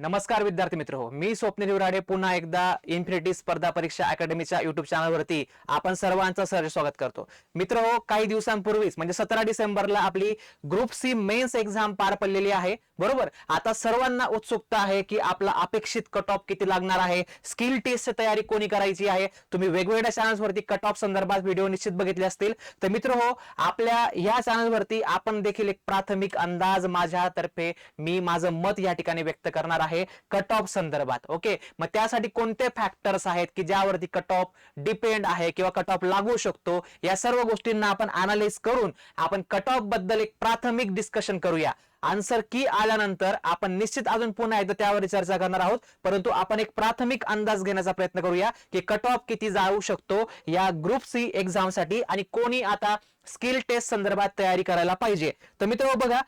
नमस्कार विद्यार्थी मित्र हो. मी स्वप्नील विराडे पुन्हा एकदा इन्फिनिटी स्पर्धा परीक्षा अकॅडमीच्या युट्यूब चॅनलवरती आपण सर्वांचं सर स्वागत करतो. मित्र हो काही दिवसांपूर्वीच म्हणजे सतरा डिसेंबरला आपली ग्रुप सी मेन्स एक्झाम पार पडलेली आहे. बरोबर? आता सर्वांना उत्सुकता आहे की आपला अपेक्षित कट ऑफ किती लागणार आहे? स्किल टेस्ट तयारी कोणी करायची आहे? तुम्ही वेगवेगळ्या चॅनल्सवरती कट ऑफ संदर्भात व्हिडिओ निश्चित बघितले असतील. तर मित्र हो आपल्या या चॅनलवरती आपण देखील एक प्राथमिक अंदाज माझ्यातर्फे मी माझं मत या ठिकाणी व्यक्त करणार आहे. कट ऑफ संदर्भात ओके मग त्यासाठी कोणते फॅक्टर्स आहेत की ज्यावरती कट ऑफ डिपेंड आहे किंवा कट ऑफ लागू शकतो? या सर्व गोष्टींना आपण अनालाइज करून आपण कट ऑफबद्दल एक प्राथमिक डिस्कशन करूया. आन्सर की आल्यानंतर आपण निश्चित अजून पुन्हा एकदा त्यावर चर्चा करणार आहोत परंतु आपण एक प्राथमिक अंदाज घेण्याचा प्रयत्न करूया की कट ऑफ किती जाऊ शकतो या ग्रुप सी एक्झामसाठी आणि कोणी आता स्किल टेस्ट संदर्भात तयारी करायला पाहिजे. तर मित्र बघा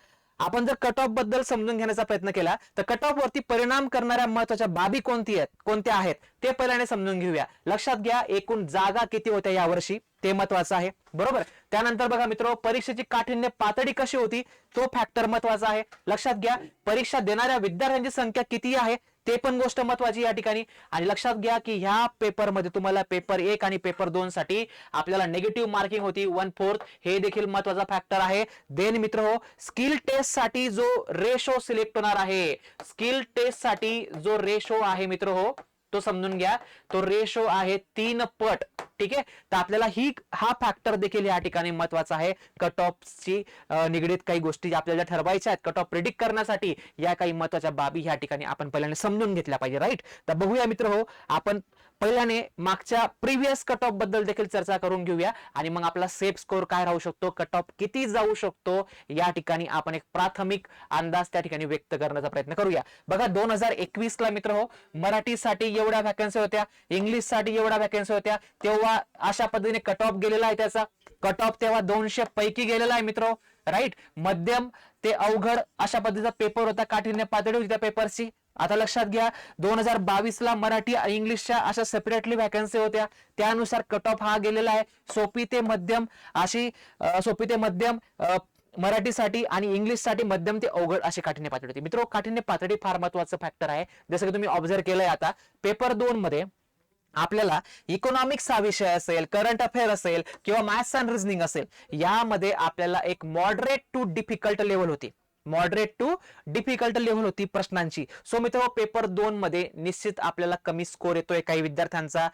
आपण जर कट ऑफबद्दल समजून घेण्याचा प्रयत्न केला तर कट ऑफ वरती परिणाम करणाऱ्या महत्त्वाच्या बाबी कोणती आहेत? कोणत्या आहेत? ते पहिल्याने समजून घेऊया. लक्षात घ्या एकूण जागा किती होत्या यावर्षी? ते महत्वाचं आहे. बरोबर? त्यानंतर बघा मित्र परीक्षेची काठिण्य पातळी कशी होती? तो फॅक्टर महत्त्वाचा आहे. लक्षात घ्या परीक्षा देणाऱ्या विद्यार्थ्यांची संख्या किती आहे ते पण गोष्ट महत्वाची या ठिकाणी. आणि लक्षात घ्या की ह्या पेपरमध्ये तुम्हाला पेपर एक आणि पेपर दोन साठी आपल्याला नेगेटिव्ह मार्किंग होती. वन फोर्थ हे देखील महत्त्वाचा फॅक्टर आहे. देन मित्र हो स्किल टेस्टसाठी जो रेशो सिलेक्ट होणार आहे स्किल टेस्टसाठी जो रेशो आहे मित्र हो तो समजून घ्या. तो रेशो आहे तीन पट. ठीक आहे? तर आपल्याला ही हा फॅक्टर देखील या ठिकाणी महत्त्वाचा आहे. कट ऑफची निगडीत काही गोष्टी आपल्याला ठरवायच्या आहेत कट ऑफ प्रिडिक्ट करण्यासाठी या काही महत्त्वाच्या बाबी या ठिकाणी आपण पहिल्याने समजून घेतल्या पाहिजे राईट तर बघूया मित्र हो आपण पहिल्याने मागच्या प्रिव्हियस कट ऑफबद्दल देखील चर्चा करून घेऊया. आणि मग आपला सेफ स्कोर काय राहू शकतो? कट ऑफ किती जाऊ शकतो? या ठिकाणी आपण एक प्राथमिक अंदाज त्या ठिकाणी व्यक्त करण्याचा प्रयत्न करूया. बघा दोन हजार एकवीस ला मित्र हो मराठीसाठी एवढ्या व्हॅकन्सी होत्या इंग्लिशसाठी एवढ्या व्हॅकन्सी होत्या तेव्हा अशा पद्धतीने कट ऑफ गेलेला आहे त्याचा. कट ऑफ तेव्हा दोनशे पैकी गेलेला आहे मित्र हो, राईट मध्यम ते अवघड अशा पद्धतीचा पेपर होता काठीण्य पातळी होती त्या पेपरची आता लक्षात घ्या दोन हजार बावीस ला मराठी इंग्लिशच्या अशा सेपरेटली व्हॅकन्सी होत्या. त्यानुसार कट ऑफ हा गेलेला आहे. सोपी ते मध्यम अशी सोपी ते मध्यम मराठीसाठी आणि इंग्लिशसाठी मध्यम ते अवघड अशी काठिण्य पातळी होती. मित्र काठिण्य पातळी फार महत्वाचं फॅक्टर आहे. जसं की तुम्ही ऑब्झर्व केलंय आता पेपर दोन मध्ये आपल्याला इकॉनॉमिक्स हा विषय असेल करंट अफेअर असेल किंवा मॅथ्स अँड रिझनिंग असेल यामध्ये आपल्याला एक मॉडरेट टू डिफिकल्ट लेवल होती. मॉडरेट टू डिफिकल्ट लेव्हल होती प्रश्नांची. सो मित्र पेपर दोन मध्ये निश्चित आपल्याला कमी स्कोर येतोय. काही विद्यार्थ्यांचा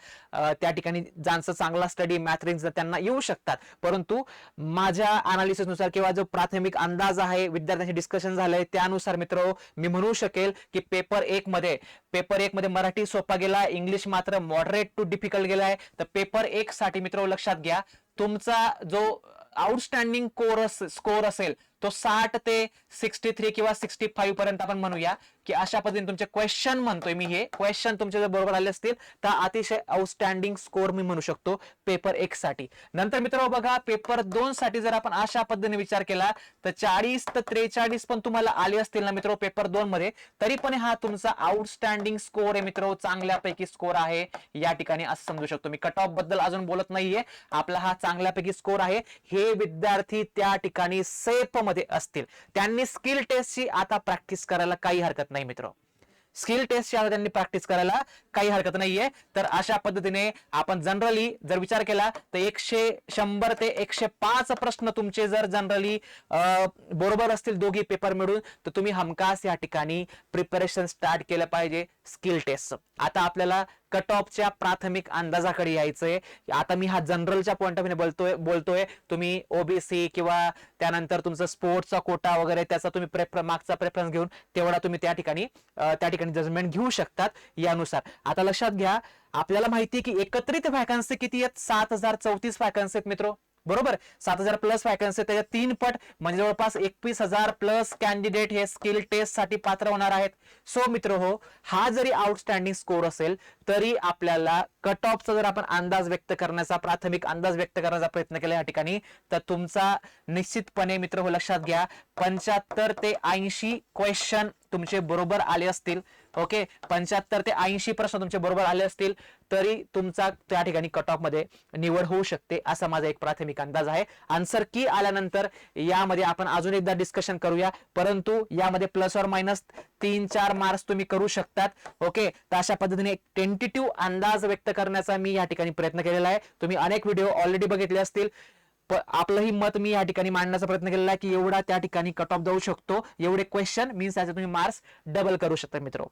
त्या ठिकाणी ज्यांचा चांगला स्टडी मॅथ रेंज त्यांना येऊ शकतात. परंतु माझ्या अनालिसिसनुसार किंवा जो प्राथमिक अंदाज आहे विद्यार्थ्यांशी डिस्कशन झालंय त्यानुसार मित्र मी म्हणू शकेल की पेपर एक मध्ये पेपर एक मध्ये मराठी सोपा गेला इंग्लिश मात्र मॉडरेट टू डिफिकल्ट गेलाय. तर पेपर एक साठी मित्र लक्षात घ्या. तुमचा जो आउटस्टँडिंग कोर स्कोर असेल तो साठ ते सिक्स्टी थ्री किंवा सिक्स्टी फाईव्ह पर्यंत आपण म्हणूया की अशा पद्धतीने तुमचे क्वेश्चन म्हणतोय मी हे. क्वेश्चन तुमचे जर बरोबर आले असतील तर अतिशय आउटस्टँडिंग स्कोर मी म्हणू शकतो पेपर एक साठी. नंतर मित्र बघा पेपर दोन साठी जर आपण अशा पद्धतीने विचार केला तर चाळीस तर त्रेचाळीस पण तुम्हाला आले असतील ना मित्र पेपर दोन मध्ये तरी पण हा तुमचा आउटस्टँडिंग स्कोर आहे मित्र चांगल्यापैकी स्कोर आहे. या ठिकाणी असं समजू शकतो मी. कट ऑफबद्दल अजून बोलत नाहीये. आपला हा चांगल्यापैकी स्कोर आहे. हे विद्यार्थी त्या ठिकाणी सेफ मध्ये असतील. त्यांनी स्किल टेस्टची आता प्रॅक्टिस करायला काही हरकत नाही मित्र. स्किल टेस्टच्या आता त्यांनी प्रॅक्टिस करायला काही हरकत नाहीये. तर अशा पद्धतीने आपण जनरली जर विचार केला तर एकशे शंभर ते एकशे पाच प्रश्न तुमचे जर जनरली बरोबर असतील दोघी पेपर मिळून तर तुम्ही हमखास या ठिकाणी प्रिपरेशन स्टार्ट केलं पाहिजे स्किल टेस्ट आता आपल्याला कट ऑफच्या प्राथमिक अंदाजाकडे यायचंय. आता मी हा जनरलच्या पॉईंट ऑफ व्ह्यू बोलतोय बोलतोय. तुम्ही ओबीसी किंवा त्यानंतर तुमचा स्पोर्ट्सचा कोटा वगैरे त्याचा तुम्ही प्रेफर मागचा प्रेफरन्स घेऊन तेवढा तुम्ही त्या ठिकाणी त्या ठिकाणी जजमेंट घेऊ शकतात यानुसार. आता लक्षात घ्या आपल्याला माहिती आहे की एकत्रित व्हॅकन्सी किती आहेत? सात हजार चौतीस व्हॅकन्सी आहेत मित्र. बरोबर? सात हजार प्लस व्हॅकन्सी त्याच्या तीन पट म्हणजे जवळपास एकवीस हजार प्लस कॅन्डिडेट हे स्किल टेस्टसाठी पात्र होणार आहेत. सो मित्र हो हा जरी आउटस्टँडिंग स्कोर असेल तरी आपल्याला कट ऑफचा जर आपण अंदाज व्यक्त करण्याचा प्राथमिक अंदाज व्यक्त करण्याचा प्रयत्न केला या ठिकाणी तर तुमचा निश्चितपणे मित्र हो लक्षात घ्या पंच्याहत्तर ते ऐंशी क्वेश्चन तुमचे बरोबर आले असतील. ओके पंच्याहत्तर ते ऐंशी प्रश्न तुमचे बरोबर आले असतील तरी तुमचा त्या ठिकाणी कट ऑफमध्ये निवड होऊ शकते असा माझा एक प्राथमिक अंदाज आहे. आन्सर की आल्यानंतर यामध्ये आपण अजून एकदा डिस्कशन करूया परंतु यामध्ये प्लस और मायनस तीन चार मार्क्स तुम्ही करू शकतात. ओके तर अशा पद्धतीने एक टेंटेटिव्ह अंदाज व्यक्त करण्याचा मी या ठिकाणी प्रयत्न केलेला आहे. तुम्ही अनेक व्हिडिओ ऑलरेडी बघितले असतील. आपलंही मत मी या ठिकाणी मांडण्याचा प्रयत्न केलेला आहे की एवढा त्या ठिकाणी कट ऑफ जाऊ शकतो. एवढे क्वेश्चन मीन्स त्याचे तुम्ही मार्क्स डबल करू शकता मित्र.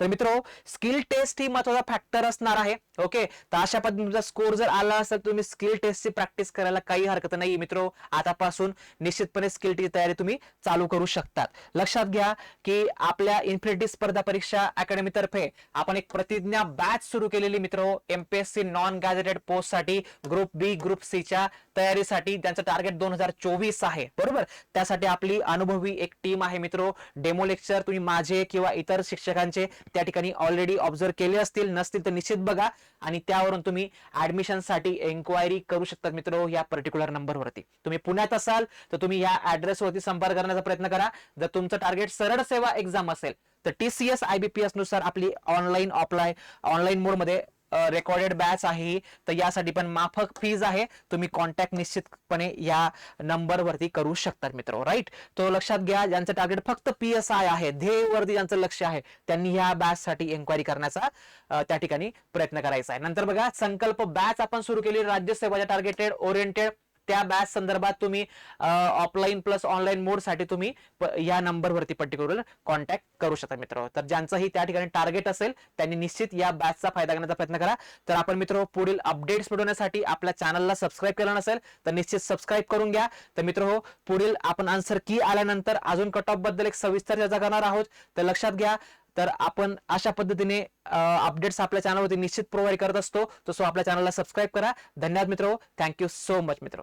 तर मित्र स्किल टेस्ट ही महत्त्वाचा फॅक्टर असणार आहे ओके तर अशा पद्धतीने तुमचा स्कोर जर आला असेल तुम्ही स्किल टेस्टची प्रॅक्टिस करायला काही हरकत नाही मित्र. आतापासून निश्चितपणे स्किल टेस्ट तयारी तुम्ही चालू करू शकतात. लक्षात घ्या की आपल्या इन्फिनिटी स्पर्धा परीक्षा अकॅडमी तर्फे आपण एक प्रतिज्ञा बॅच सुरू केलेली मित्र. एमपीएससी नॉन गॅझेटेड पोस्टसाठी ग्रुप बी ग्रुप सी च्या तयारीसाठी त्यांचं टार्गेट दोन हजार चोवीस आहे. बरोबर? त्यासाठी आपली अनुभवी एक टीम आहे मित्र. डेमो लेक्चर तुम्ही माझे किंवा इतर शिक्षकांचे त्या ठिकाणी ऑलरेडी ऑब्झर्व केले असतील नसतील तर निश्चित बघा. आणि त्यावरून तुम्ही ऍडमिशनसाठी एन्क्वायरी करू शकता मित्र या पर्टिक्युलर नंबरवरती तुम्ही पुण्यात असाल तर तुम्ही या ऍड्रेसवरती संपर्क करण्याचा प्रयत्न करा. जर तुमचं टार्गेट सरळ सेवा एक्झाम असेल तर टीसीएस आयबीपीएसनुसार आपली ऑनलाईन ऑफलाईन ऑनलाईन मोडमध्ये रेकॉर्डेड बॅच आहे. तर यासाठी पण माफक फीज आहे. तुम्ही कॉन्टॅक्ट निश्चितपणे या नंबरवरती करू शकतात मित्र. राईट तो लक्षात घ्या ज्यांचं टार्गेट फक्त पी एस आय आहे ध्येयवरती ज्यांचं लक्ष आहे त्यांनी ह्या बॅच साठी एन्क्वायरी करण्याचा त्या ठिकाणी प्रयत्न करायचा आहे. नंतर बघा संकल्प बॅच आपण सुरू केली. राज्यसेवाच्या टार्गेटेड ओरिएंटेड त्या बॅच संदर्भात तुम्ही ऑफलाईन प्लस ऑनलाईन मोडसाठी तुम्ही या नंबरवरती पर्टिक्युलर कॉन्टॅक्ट करू शकता मित्र. तर ज्यांचंही त्या ठिकाणी टार्गेट असेल त्यांनी निश्चित या बॅचचा फायदा घेण्याचा प्रयत्न करा. तर आपण मित्र पुढील अपडेट्स मिळवण्यासाठी आपल्या चॅनलला सबस्क्राईब केलं नसेल तर निश्चित सबस्क्राईब करून घ्या. तर मित्र हो पुढील आपण आन्सर की आल्यानंतर अजून कट ऑफबद्दल एक सविस्तर चर्चा करणार आहोत. तर लक्षात घ्या. तर आपण अशा पद्धतीने अपडेट्स आपल्या चॅनलवरती निश्चित प्रोव्हाइड करत असतो. तर सो आपल्या चॅनलला सबस्क्राईब करा. धन्यवाद मित्र. थँक्यू सो मच मित्र.